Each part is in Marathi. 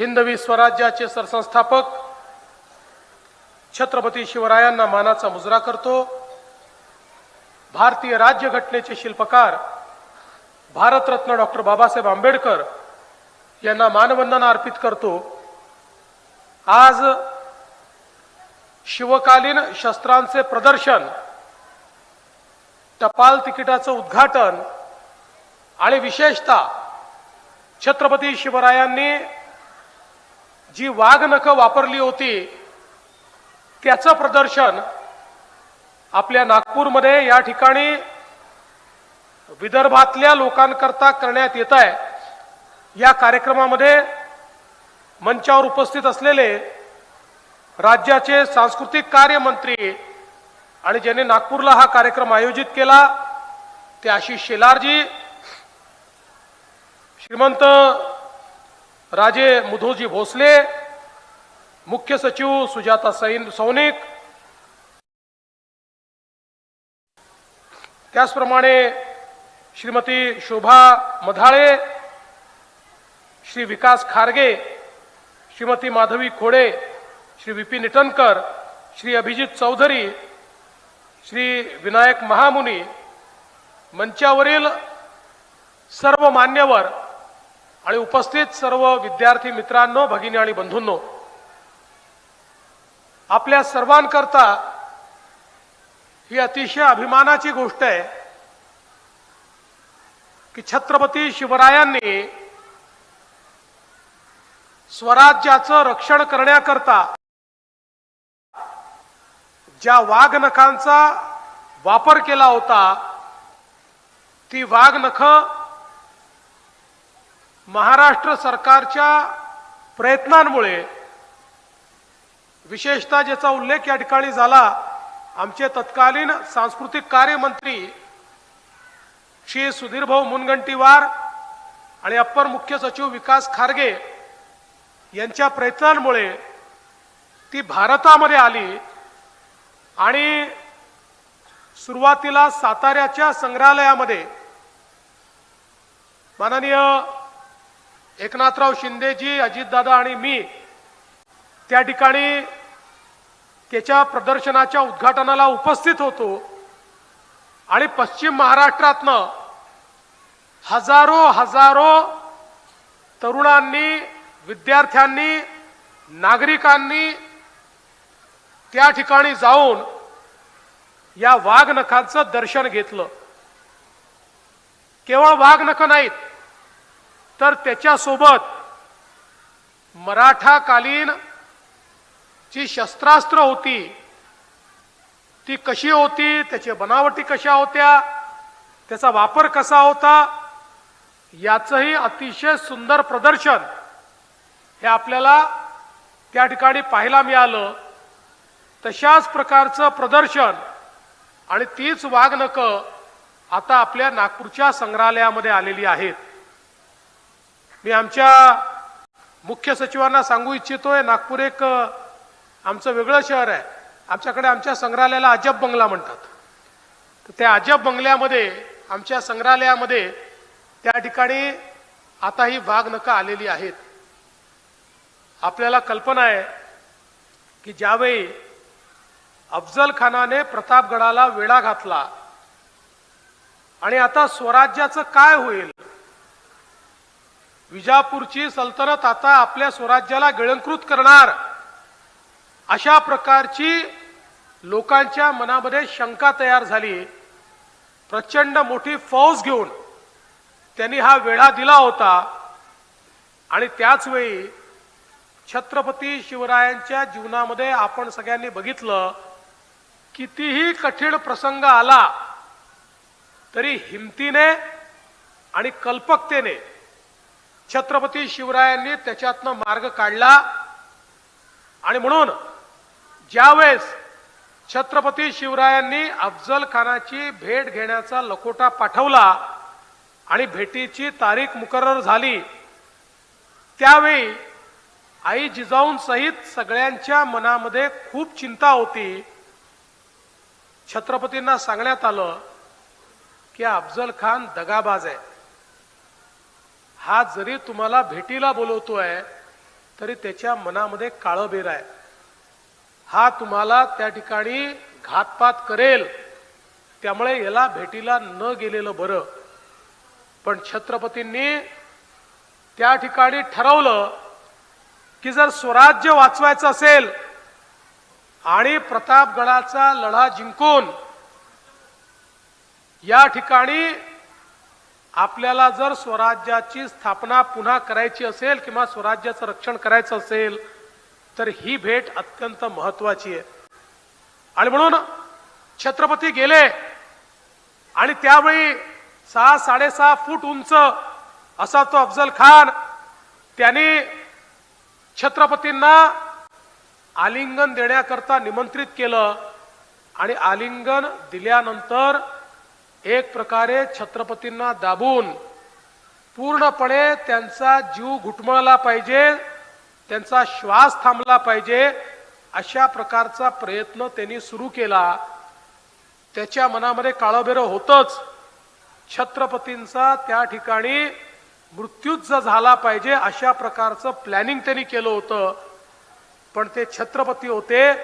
हिंदवी स्वराज्याचे सरसंस्थापक छत्रपती शिवरायांना मानाचा मुजरा करतो. भारतीय राज्यघटनेचे शिल्पकार भारतरत्न डॉक्टर बाबासाहेब आंबेडकर यांना मानवंदना अर्पित करतो. आज शिवकालीन शस्त्रांचे प्रदर्शन टपाल तिकिटाचं उद्घाटन आणि विशेषतः छत्रपती शिवरायांनी जी वाघनखं वापरली होती त्याचं प्रदर्शन आपल्या नागपूरमध्ये या ठिकाणी विदर्भातल्या लोकांकरता करण्यात येत आहे. या कार्यक्रमामध्ये मंचावर उपस्थित असलेले राज्याचे सांस्कृतिक कार्य मंत्री आणि ज्यांनी नागपूरला हा कार्यक्रम आयोजित केला ते आशिष शेलारजी श्रीमंत राजे मुधोजी भोसले मुख्य सचिव सुजाता सैन सौनिक त्याचप्रमाणे श्रीमती शोभा मधाळे श्री विकास खारगे श्रीमती माधवी खोडे श्री विपिन इटनकर श्री अभिजित चौधरी श्री विनायक महामुनी मंचावरील सर्व मान्यवर आणि उपस्थित सर्व विद्यार्थी मित्रांनो भगिनी आणि बंधूंनो आपल्या सर्वांकरता ही अतिशय अभिमानाची गोष्ट आहे की छत्रपती शिवरायांनी स्वराज्याचं रक्षण करण्याकरता ज्या वाघनखांचा वापर केला होता ती वाघनखं महाराष्ट्र सरकारच्या प्रयत्नांमुळे विशेषतः ज्याचा उल्लेख या ठिकाणी झाला आमचे तत्कालीन सांस्कृतिक कार्यमंत्री श्री सुधीरभाऊ मुनगंटीवार आणि अप्पर मुख्य सचिव विकास खारगे यांच्या प्रयत्नांमुळे ती भारतामध्ये आली आणि सुरुवातीला साताऱ्याच्या संग्रहालयामध्ये माननीय एकनाथराव शिंदेजी अजितदादा आणि मी त्या ठिकाणी त्याच्या प्रदर्शनाच्या उद्घाटनाला उपस्थित होतो. आणि पश्चिम महाराष्ट्रातनं हजारो हजारो तरुणांनी विद्यार्थ्यांनी नागरिकांनी त्या ठिकाणी जाऊन या वाघनखांचं दर्शन घेतलं. केवळ वाघनखं नाहीत तर त्याच्यासोबत मराठाकालीन जी शस्त्रास्त्र होती ती कशी होती त्याची बनावटी कशा होत्या त्याचा वापर कसा होता याचंही अतिशय सुंदर प्रदर्शन हे आपल्याला त्या ठिकाणी पाहायला मिळालं. तशाच प्रकारचं प्रदर्शन आणि तीच वाघनक आता आपल्या नागपूरच्या संग्रहालयामध्ये आलेली आहेत. मी आमच्या मुख्य सचिवांना सांगू इच्छितोय नागपूर एक आमचं वेगळं शहर आहे. आमच्याकडे आमच्या संग्रहालयाला अजब बंगला म्हणतात. तर त्या अजब बंगल्यामध्ये आमच्या संग्रहालयामध्ये त्या ठिकाणी आता ही वाघनखं आलेली आहेत. आपल्याला कल्पना आहे की ज्यावेळी अफजल खानाने प्रतापगडाला वेढा घातला आणि आता स्वराज्याचं काय होईल? विजापूरची सल्तनत आता आपल्या स्वराज्याला गिळंकृत करणार. अशा प्रकारची लोकांच्या मनामध्ये शंका तयार झाली. प्रचंड मोठी फौज घेऊन त्यांनी हा वेढा दिला होता. आणि त्याचवेळी छत्रपती शिवरायांच्या जीवनामध्ये आपण सगळ्यांनी बघितलं कितीही कठीण प्रसंग आला तरी हिमतीने आणि कल्पकतेने छत्रपती शिवरायांनी त्याच्यातनं मार्ग काढला. आणि म्हणून ज्यावेळेस छत्रपती शिवरायांनी अफजल खानाची भेट घेण्याचा लकोटा पाठवला आणि भेटीची तारीख मुकरर झाली त्यावेळी आई जिजाऊंसहित सगळ्यांच्या मनामध्ये खूप चिंता होती. छत्रपतींना सांगण्यात आलं की अफजल खान दगाबाज आहे. हा जरी तुम्हाला भेटीला बोलवतोय तरी त्याच्या मनामध्ये काळबेर आहे. हा तुम्हाला त्या ठिकाणी घातपात करेल. त्यामुळे याला भेटीला न गेलेलं बरं. पण छत्रपतींनी त्या ठिकाणी ठरवलं की जर स्वराज्य वाचवायचं असेल आणि प्रतापगडाचा लढा जिंकून या ठिकाणी आपल्याला जर स्वराज्याची स्थापना पुन्हा करायची असेल किंवा स्वराज्याचं रक्षण करायचं असेल तर ही भेट अत्यंत महत्वाची आहे. आणि म्हणून छत्रपती गेले आणि त्यावेळी सहा साडेसहा फूट उंच असा तो अफजल खान त्यांनी छत्रपतींना आलिंगन देण्याकरता निमंत्रित केलं आणि आलिंगन दिल्यानंतर एक प्रकारे छत्रपतींना दाबून पूर्णपणे त्यांचा जीव घुटमळला पाहिजे त्यांचा श्वास थांबला पाहिजे अशा प्रकारचा प्रयत्न त्यांनी सुरू केला. त्याच्या मनामध्ये काळबेरं होतच. छत्रपतींचा त्या ठिकाणी मृत्यूच झाला पाहिजे अशा प्रकारचं प्लॅनिंग त्यांनी केलं होतं. पण ते छत्रपती होते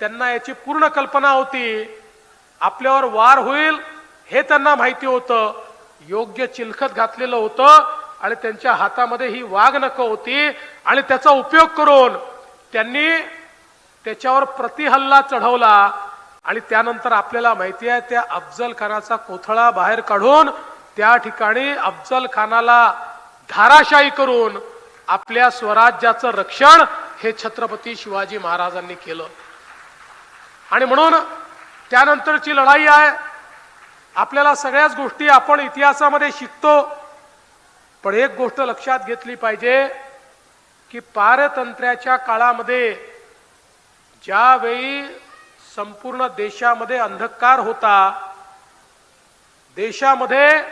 त्यांना याची पूर्ण कल्पना होती. आपल्यावर वार होईल हे त्यांना माहिती होतं. योग्य चिलखत घातलेलं होतं आणि त्यांच्या हातामध्ये ही वाघ नको होती आणि त्याचा उपयोग करून त्यांनी त्याच्यावर प्रतिहल्ला चढवला आणि त्यानंतर आपल्याला माहिती आहे त्या अफजल खानाचा कोथळा बाहेर काढून त्या ठिकाणी अफजल खानाला धाराशाही करून आपल्या स्वराज्याचं रक्षण हे छत्रपती शिवाजी महाराजांनी केलं. आणि म्हणून त्यानंतरची लढाई आहे आपल्याला सगळ्याच गोष्टी आपण इतिहासामध्ये शिकतो. पण एक गोष्ट लक्षात घेतली पाहिजे की पारतंत्र्याच्या काळामध्ये ज्यावेळी संपूर्ण देशामध्ये अंधकार होता देशामध्ये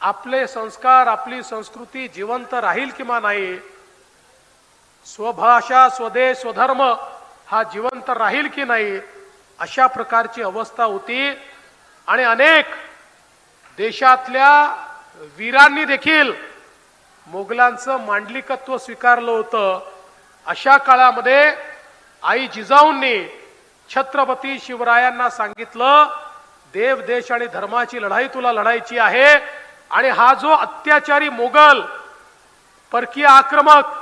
आपले संस्कार आपली संस्कृती जिवंत राहील किंवा नाही स्वभाषा स्वदेश स्वधर्म हा जिवंत राहील की नाही अशा प्रकारची अवस्था होती. आणि अनेक देशातल्या वीरांनी देखील मोगलांचं मांडलिकत्व स्वीकारलं होतं. अशा काळामध्ये आई जिजाऊंनी छत्रपती शिवरायांना सांगितलं देव देश आणि धर्माची लढाई तुला लढायची आहे. आणि हा जो अत्याचारी मोगल परकीय आक्रमक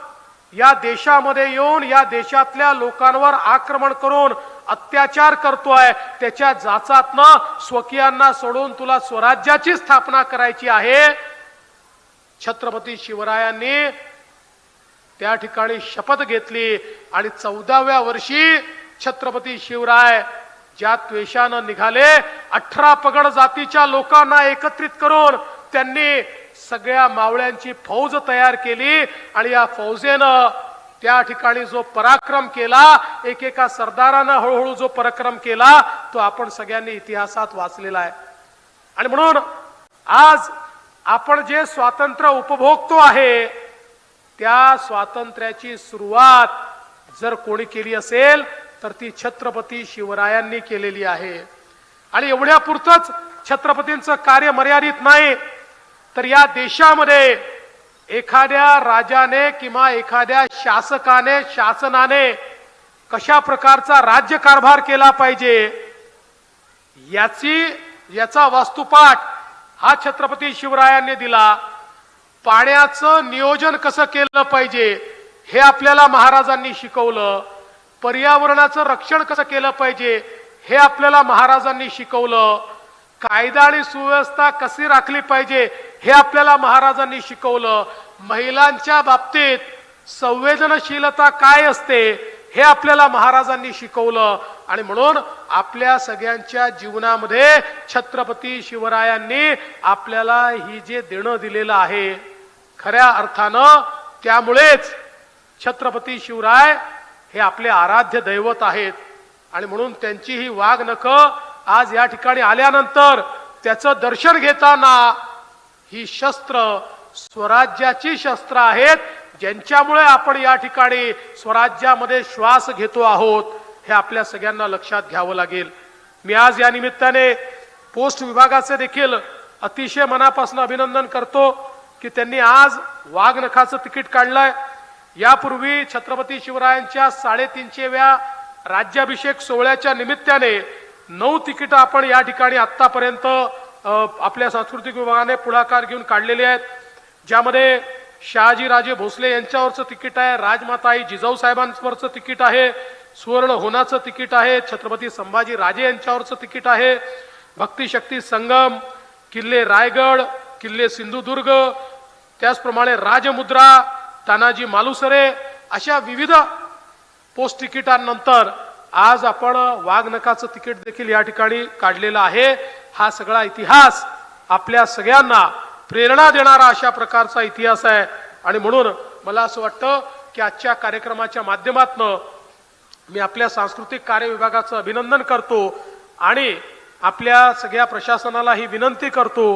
या देशामध्ये येऊन या देशातल्या लोकांवर आक्रमण करून अत्याचार करतोय. त्याच्या जाचातनं स्वकीयांना सोडून तुला स्वराज्याची स्थापना करायची आहे. छत्रपती शिवरायांनी त्या ठिकाणी शपथ घेतली आणि चौदाव्या वर्षी छत्रपती शिवराय ज्या त्वेषानं निघाले अठरा पगड जातीच्या लोकांना एकत्रित करून त्यांनी सगळ्या मावळ्यांची फौज तयार केली आणि या फौजेनं त्या ठिकाणी जो पराक्रम केला एकेका सरदारानं हळूहळू जो पराक्रम केला तो आपण सगळ्यांनी इतिहासात वाचलेला आहे. आणि म्हणून आज आपण जे स्वातंत्र्य उपभोगतो आहे त्या स्वातंत्र्याची सुरुवात जर कोणी केली असेल तर ती छत्रपती शिवरायांनी केलेली आहे. आणि एवढ्या पुरतच छत्रपतींचं कार्य मर्यादित नाही तर या देशामध्ये एखाद्या राजाने किंवा एखाद्या शासकाने शासनाने कशा प्रकारचा राज्यकारभार केला पाहिजे याची याचा वास्तुपाठ हा छत्रपती शिवरायांनी दिला. पाण्याचं नियोजन कसं केलं पाहिजे हे आपल्याला महाराजांनी शिकवलं. पर्यावरणाचं रक्षण कसं केलं पाहिजे हे आपल्याला महाराजांनी शिकवलं. कायदा आणि सुव्यवस्था कशी राखली पाहिजे हे आपल्याला महाराजांनी शिकवलं. महिलांच्या बाबतीत संवेदनशीलता काय असते हे आपल्याला महाराजांनी शिकवलं. आणि म्हणून आपल्या सगळ्यांच्या जीवनामध्ये छत्रपती शिवरायांनी आपल्याला ही जे देणं दिलेलं आहे खऱ्या अर्थानं त्यामुळेच छत्रपती शिवराय हे आपले आराध्य दैवत आहेत. आणि म्हणून त्यांची ही वाघ नख आज या ठिकाणी आल्यानंतर त्याचं दर्शन घेताना ही शस्त्र स्वराज्याची शस्त्र आहेत ज्यांच्यामुळे आपण या ठिकाणी स्वराज्यामध्ये श्वास घेतो आहोत हे आपल्या सगळ्यांना लक्षात घ्यावं लागेल. मी आज या निमित्ताने पोस्ट विभागाचे देखील अतिशय मनापासून अभिनंदन करतो की त्यांनी आज वाघनखाचं तिकीट काढलंय. यापूर्वी छत्रपती शिवरायांच्या साडेतीनशेव्या राज्याभिषेक सोहळ्याच्या निमित्ताने नऊ तिकीटं आपण या ठिकाणी आत्तापर्यंत आपल्या सांस्कृतिक विभागाने पुढाकार घेऊन काढलेले आहेत. ज्यामध्ये शहाजीराजे भोसले यांच्यावरचं तिकीट आहे राजमाताई जिजाऊ साहेबांवरचं तिकीट आहे सुवर्ण होनाचं तिकीट आहे छत्रपती संभाजी राजे यांच्यावरचं तिकीट आहे भक्तिशक्ती संगम किल्ले रायगड किल्ले सिंधुदुर्ग त्याचप्रमाणे राजमुद्रा तानाजी मालुसरे अशा विविध पोस्ट तिकिटांनंतर आज आपण वाघनखाचं तिकीट देखील या ठिकाणी काढलेलं आहे. हा सगळा इतिहास आपल्या सगळ्यांना प्रेरणा देणारा अशा प्रकारचा इतिहास आहे. आणि म्हणून मला असं वाटतं की आजच्या कार्यक्रमाच्या माध्यमातनं मी आपल्या सांस्कृतिक कार्य विभागाचं अभिनंदन करतो आणि आपल्या सगळ्या प्रशासनाला ही विनंती करतो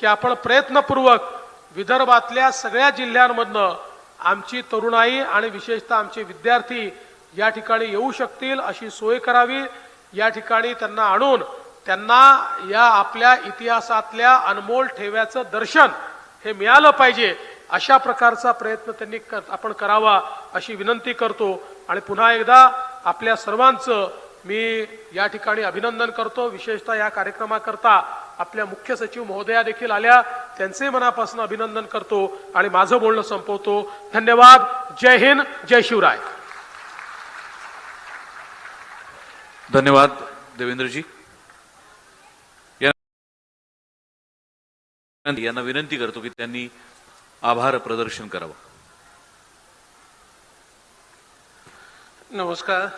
की आपण प्रयत्नपूर्वक विदर्भातल्या सगळ्या जिल्ह्यांमधनं आमची तरुणाई आणि विशेषतः आमचे विद्यार्थी या ठिकाणी येऊ शकतील अशी सोय करावी. या ठिकाणी त्यांना आणून त्यांना या आपल्या इतिहासातल्या अनमोल ठेव्याचं दर्शन हे मिळालं पाहिजे. अशा प्रकारचा प्रयत्न त्यांनी क- आपण करावा अशी विनंती करतो. आणि पुन्हा एकदा आपल्या सर्वांचं मी या ठिकाणी अभिनंदन करतो. विशेषतः या कार्यक्रमाकरता आपल्या मुख्य सचिव महोदया देखील आल्या. त्यांचे मनापासून अभिनंदन करतो आणि माझं बोलणं संपवतो. धन्यवाद. जय हिंद. जय शिवराय. धन्यवाद देवेंद्रजी. यांना विनंती करतो की त्यांनी आभार प्रदर्शन करावं. नमस्कार.